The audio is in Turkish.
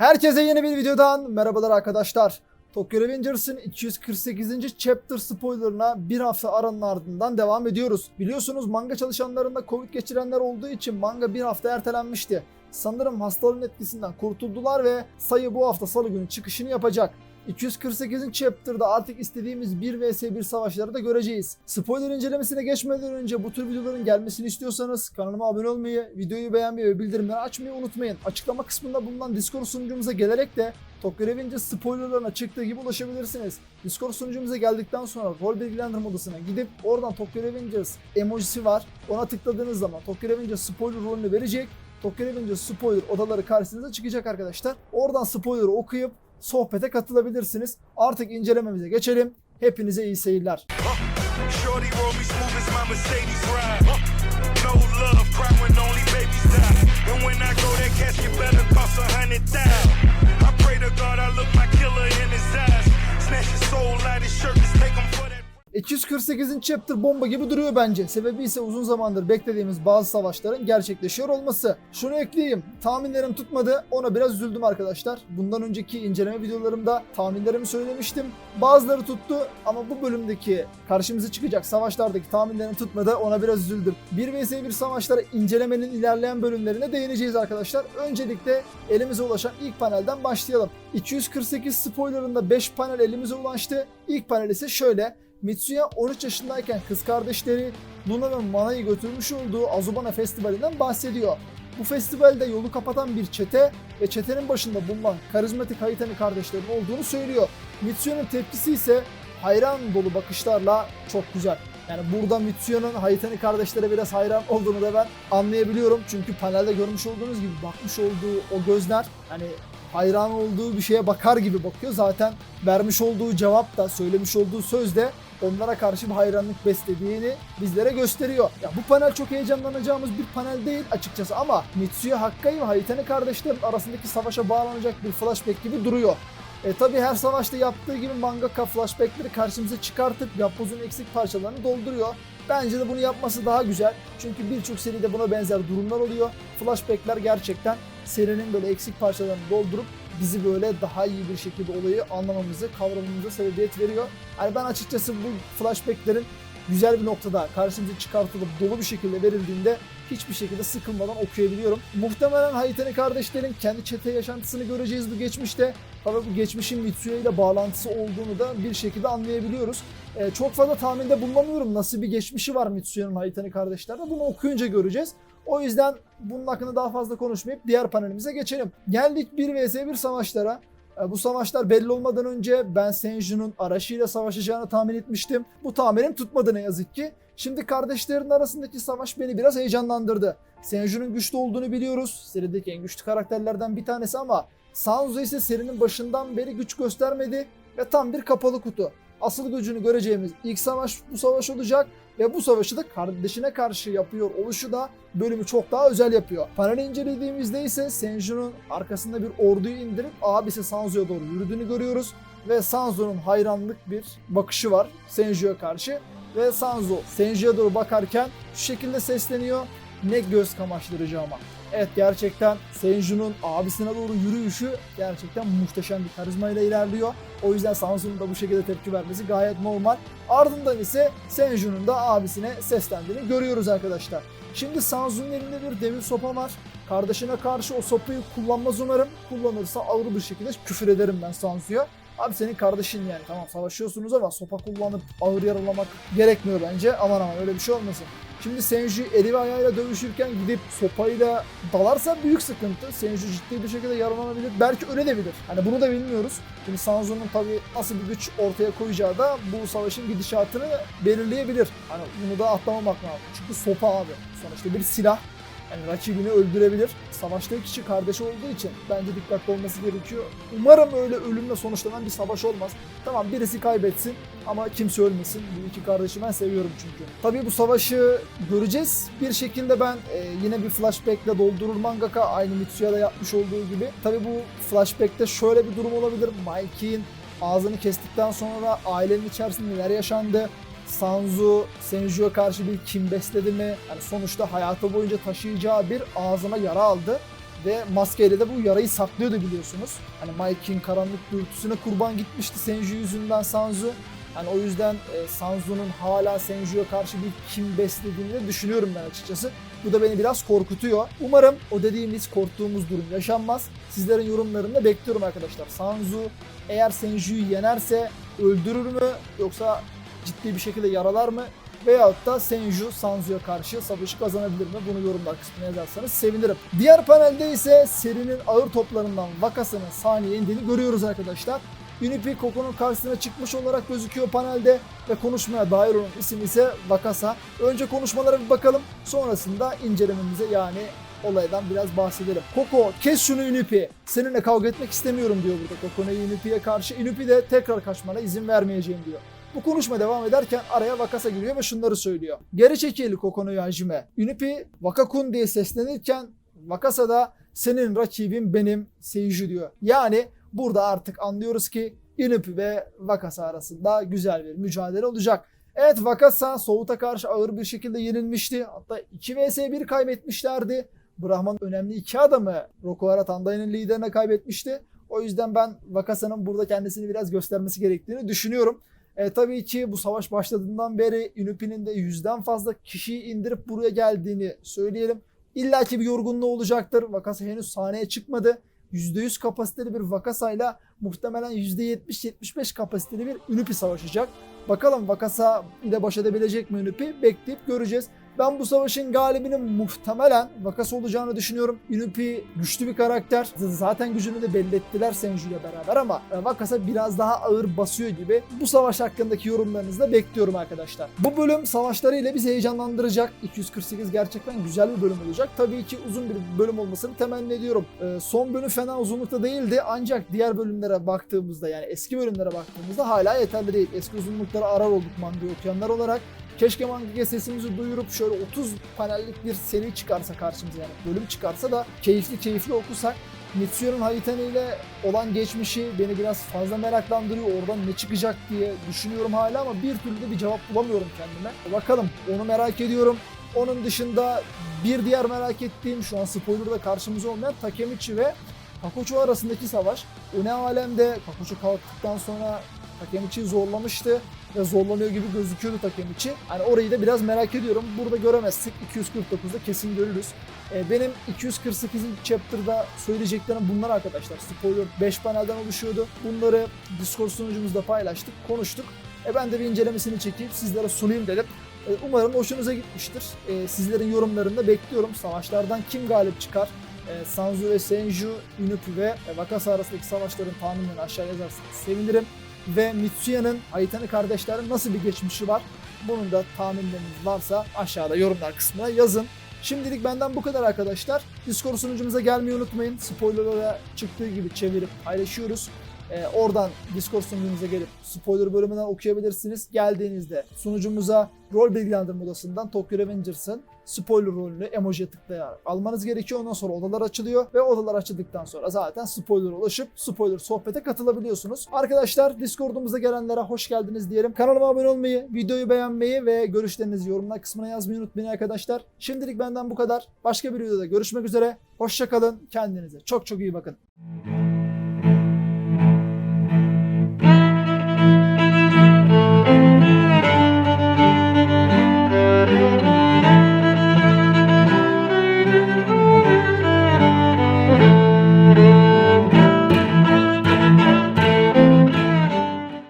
Herkese yeni bir videodan merhabalar arkadaşlar. Tokyo Revengers'ın 248. chapter spoilerına bir hafta aranın ardından devam ediyoruz. Biliyorsunuz manga çalışanlarında Covid geçirenler olduğu için manga bir hafta ertelenmişti. Sanırım hastalığın etkisinden kurtuldular ve sayı bu hafta salı günü çıkışını yapacak. 248. chapter'da artık istediğimiz 1 vs 1 savaşları da göreceğiz. Spoiler incelemesine geçmeden önce bu tür videoların gelmesini istiyorsanız kanalıma abone olmayı, videoyu beğenmeyi ve bildirimleri açmayı unutmayın. Açıklama kısmında bulunan Discord sunucumuza gelerek de Tokyo Revengers spoilerlarına çıktığı gibi ulaşabilirsiniz. Discord sunucumuza geldikten sonra rol bilgilendirme odasına gidip oradan Tokyo Revengers emojisi var. Ona tıkladığınız zaman Tokyo Revengers spoiler rolünü verecek. Tokyo Revengers spoiler odaları karşınıza çıkacak arkadaşlar. Oradan spoiler'ı okuyup sohbete katılabilirsiniz. Artık incelememize geçelim. Hepinize iyi seyirler. Snatch his soul out his shirt, just take him for that. 248. chapter bomba gibi duruyor bence. Sebebi ise uzun zamandır beklediğimiz bazı savaşların gerçekleşiyor olması. Şunu ekleyeyim. Tahminlerim tutmadı. Ona biraz üzüldüm arkadaşlar. Bundan önceki inceleme videolarımda tahminlerimi söylemiştim. Bazıları tuttu ama bu bölümdeki karşımıza çıkacak savaşlardaki tahminlerim tutmadı. Ona biraz üzüldüm. 1 vs 1 savaşları incelemenin ilerleyen bölümlerine değineceğiz arkadaşlar. Öncelikle elimize ulaşan ilk panelden başlayalım. 248 spoilerında 5 panel elimize ulaştı. İlk panel ise şöyle. Mitsuya 13 yaşındayken kız kardeşleri Luna ve Mana'yı götürmüş olduğu Azubana Festivali'nden bahsediyor. Bu festivalde yolu kapatan bir çete ve çetenin başında bulunan karizmatik Hayitani kardeşlerin olduğunu söylüyor. Mitsuya'nın tepkisi ise hayran dolu bakışlarla çok güzel. Yani burada Mitsuya'nın Hayitani kardeşlere biraz hayran olduğunu da ben anlayabiliyorum. Çünkü panelde görmüş olduğunuz gibi bakmış olduğu o gözler hani hayran olduğu bir şeye bakar gibi bakıyor. Zaten vermiş olduğu cevap da söylemiş olduğu söz de onlara karşı bir hayranlık beslediğini bizlere gösteriyor. Ya bu panel çok heyecanlanacağımız bir panel değil açıkçası ama Mitsuya Hakkai ve Hayitani kardeşlerin arasındaki savaşa bağlanacak bir flashback gibi duruyor. E tabi her savaşta yaptığı gibi mangaka flashbackleri karşımıza çıkartıp yapbozun eksik parçalarını dolduruyor. Bence de bunu yapması daha güzel. Çünkü birçok seride buna benzer durumlar oluyor. Flashbackler gerçekten serinin böyle eksik parçalarını doldurup bizi böyle daha iyi bir şekilde olayı anlamamızı, kavramamıza sebebiyet veriyor. Yani ben açıkçası bu flashbacklerin güzel bir noktada karşımıza çıkartılıp dolu bir şekilde verildiğinde hiçbir şekilde sıkılmadan okuyabiliyorum. Muhtemelen Hayitani kardeşlerin kendi çete yaşantısını göreceğiz bu geçmişte. Fakat bu geçmişin Mitsuya ile bağlantısı olduğunu da bir şekilde anlayabiliyoruz. Ee, çok fazla tahminde bulunamıyorum nasıl bir geçmişi var Mitsuya'nın Hayitani kardeşlerle. Bunu okuyunca göreceğiz. O yüzden bunun hakkında daha fazla konuşmayıp diğer panelimize geçelim. Geldik 1 vs 1 savaşlara. E, Bu savaşlar belli olmadan önce ben Senju'nun Arashi ile savaşacağını tahmin etmiştim. Bu tahminim tutmadı ne yazık ki. Şimdi kardeşlerin arasındaki savaş beni biraz heyecanlandırdı. Senju'nun güçlü olduğunu biliyoruz. Serideki en güçlü karakterlerden bir tanesi ama Sanzu ise serinin başından beri güç göstermedi ve tam bir kapalı kutu. Asıl gücünü göreceğimiz ilk savaş bu savaş olacak ve bu savaşı da kardeşine karşı yapıyor oluşu da bölümü çok daha özel yapıyor. Paneli incelediğimizde ise Senju'nun arkasında bir orduyu indirip abisi Sanzu'ya doğru yürüdüğünü görüyoruz. Ve Sanzu'nun hayranlık bir bakışı var Senju'ya karşı. Ve Sanzu Senju'ya doğru bakarken şu şekilde sesleniyor. Ne göz kamaştırıcı ama. Evet gerçekten Senju'nun abisine doğru yürüyüşü gerçekten muhteşem bir karizmayla ilerliyor. O yüzden Sanzu'nun da bu şekilde tepki vermesi gayet normal. Ardından ise Senju'nun da abisine seslendiğini görüyoruz arkadaşlar. Şimdi Sanzu'nun elinde bir demir sopa var. Kardeşine karşı o sopayı kullanmaz umarım. Kullanırsa ağır bir şekilde küfür ederim ben Sanzu'ya. Abi senin kardeşin yani tamam savaşıyorsunuz ama sopa kullanıp ağır yaralamak gerekmiyor bence. Aman aman öyle bir şey olmasın. Şimdi Senju eli ve ayağıyla dövüşürken gidip sopayla dalarsa büyük sıkıntı. Senju ciddi bir şekilde yaralanabilir. Belki ölebilir. Hani bunu da bilmiyoruz. Şimdi Sanzu'nun tabii nasıl bir güç ortaya koyacağı da bu savaşın gidişatını belirleyebilir. Hani bunu da atlamamak lazım. Çünkü sopa abi. Sonuçta bir silah. Yani rakibini öldürebilir. Savaşta kişi kardeşi olduğu için bence dikkatli olması gerekiyor. Umarım öyle ölümle sonuçlanan bir savaş olmaz. Tamam birisi kaybetsin ama kimse ölmesin. Bu iki kardeşi ben seviyorum çünkü. Tabii bu savaşı göreceğiz. Bir şekilde ben e, yine bir flashbackle doldurur mangaka aynı Mitsuya'da yapmış olduğu gibi. Tabii bu flashbackte şöyle bir durum olabilir. Mikey'in ağzını kestikten sonra ailenin içerisinde neler yaşandı? Sanzu Senju'ya karşı bir kin besledi mi? Yani sonuçta hayatı boyunca taşıyacağı bir ağzına yara aldı. ve maskeyle de bu yarayı saklıyordu biliyorsunuz. Hani Mike'in karanlık dürtüsüne kurban gitmişti Senju yüzünden Sanzu. Yani o yüzden e, Sanzu'nun hala Senju'ya karşı bir kim beslediğini de düşünüyorum ben açıkçası. Bu da beni biraz korkutuyor. Umarım o dediğimiz korktuğumuz durum yaşanmaz. Sizlerin yorumlarını da bekliyorum arkadaşlar. Sanzu eğer Senju'yu yenerse öldürür mü yoksa ciddi bir şekilde yaralar mı? Veyahut da Senju Sanzu'ya karşı savaşı kazanabilir mi? Bunu yorumlar kısmına yazarsanız sevinirim. Diğer panelde ise serinin ağır toplarından Vakasa'nın saniye indiğini görüyoruz arkadaşlar. Unipi Koko'nun karşısına çıkmış olarak gözüküyor panelde ve konuşmaya dair olan isim ise Vakasa. Önce konuşmalara bir bakalım. Sonrasında incelememize yani olaydan biraz bahsedelim. Koko kes şunu Unipi. Seninle kavga etmek istemiyorum diyor burada Koko'na Unipi'ye karşı. Unipi de tekrar kaçmana izin vermeyeceğim diyor. Bu konuşma devam ederken araya Vakasa giriyor ve şunları söylüyor. Geri çekil Kokono Hajime. Unipi Vakakun diye seslenirken Vakasa da senin rakibin benim Seiju diyor. Yani burada artık anlıyoruz ki Unipi ve Vakasa arasında güzel bir mücadele olacak. Evet Vakasa Soğut'a karşı ağır bir şekilde yenilmişti. Hatta 2 vs 1 kaybetmişlerdi. Brahman önemli iki adamı Rokuhara Tandai'nin liderine kaybetmişti. O yüzden ben Vakasa'nın burada kendisini biraz göstermesi gerektiğini düşünüyorum. E, tabii ki bu savaş başladığından beri Inupi'nin de yüzden fazla kişiyi indirip buraya geldiğini söyleyelim. İlla ki bir yorgunluğu olacaktır. Vakasa henüz sahneye çıkmadı. %100 kapasiteli bir Vakasa'yla muhtemelen %70-75 kapasiteli bir Inupi savaşacak. Bakalım Vakasa ile baş edebilecek mi Inupi? Bekleyip göreceğiz. Ben bu savaşın galibinin muhtemelen Vakasa olacağını düşünüyorum. Inupi güçlü bir karakter. Zaten gücünü de belli ettiler Senju ile beraber ama e, Vakasa biraz daha ağır basıyor gibi. Bu savaş hakkındaki yorumlarınızı da bekliyorum arkadaşlar. Bu bölüm savaşları ile bizi heyecanlandıracak. 248 gerçekten güzel bir bölüm olacak. Tabii ki uzun bir bölüm olmasını temenni ediyorum. E, son bölüm fena uzunlukta değildi ancak diğer bölümlere baktığımızda yani eski bölümlere baktığımızda hala yeterli değil. Eski uzunluklara arar olduk manga okuyanlar olarak. Keşke mangaka sesimizi duyurup şöyle 30 panellik bir seri çıkarsa karşımıza yani bölüm çıkarsa da keyifli keyifli okusak. Mitsuyo'nun Hayitani ile olan geçmişi beni biraz fazla meraklandırıyor. Oradan ne çıkacak diye düşünüyorum hala ama bir türlü de bir cevap bulamıyorum kendime. Bakalım onu merak ediyorum. Onun dışında bir diğer merak ettiğim şu an spoilerda karşımıza olmayan Takemichi ve Kakocho arasındaki savaş. O ne alemde Kakocho kalktıktan sonra Takemichi'yi zorlamıştı zorlanıyor gibi gözüküyordu Takemichi. Hani orayı da biraz merak ediyorum. Burada göremezsek 249'da kesin görürüz. Ee, benim 248. chapter'da söyleyeceklerim bunlar arkadaşlar. Spoiler 5 panelden oluşuyordu. Bunları Discord sunucumuzda paylaştık, konuştuk. E ben de bir incelemesini çekip sizlere sunayım dedim. E, umarım hoşunuza gitmiştir. E, sizlerin yorumlarını da bekliyorum. Savaşlardan kim galip çıkar? E, Sanzu ve Senju, Inupi ve e, Wakasa arasındaki savaşların tahminlerini aşağı yazarsanız sevinirim ve Mitsuya'nın Aytani kardeşlerin nasıl bir geçmişi var? Bunun da tahminleriniz varsa aşağıda yorumlar kısmına yazın. Şimdilik benden bu kadar arkadaşlar. Discord sunucumuza gelmeyi unutmayın. Spoilerlara çıktığı gibi çevirip paylaşıyoruz. Ee, oradan Discord sunucumuza gelip spoiler bölümünden okuyabilirsiniz. Geldiğinizde sunucumuza rol bilgilendirme odasından Tokyo Revengers'ın spoiler rolünü emojiye tıklayarak almanız gerekiyor. Ondan sonra odalar açılıyor ve odalar açıldıktan sonra zaten spoiler'a ulaşıp spoiler sohbete katılabiliyorsunuz. Arkadaşlar Discord'umuza gelenlere hoş geldiniz diyelim. Kanalıma abone olmayı, videoyu beğenmeyi ve görüşlerinizi yorumlar kısmına yazmayı unutmayın arkadaşlar. Şimdilik benden bu kadar. Başka bir videoda görüşmek üzere. Hoşçakalın. Kendinize çok çok iyi bakın.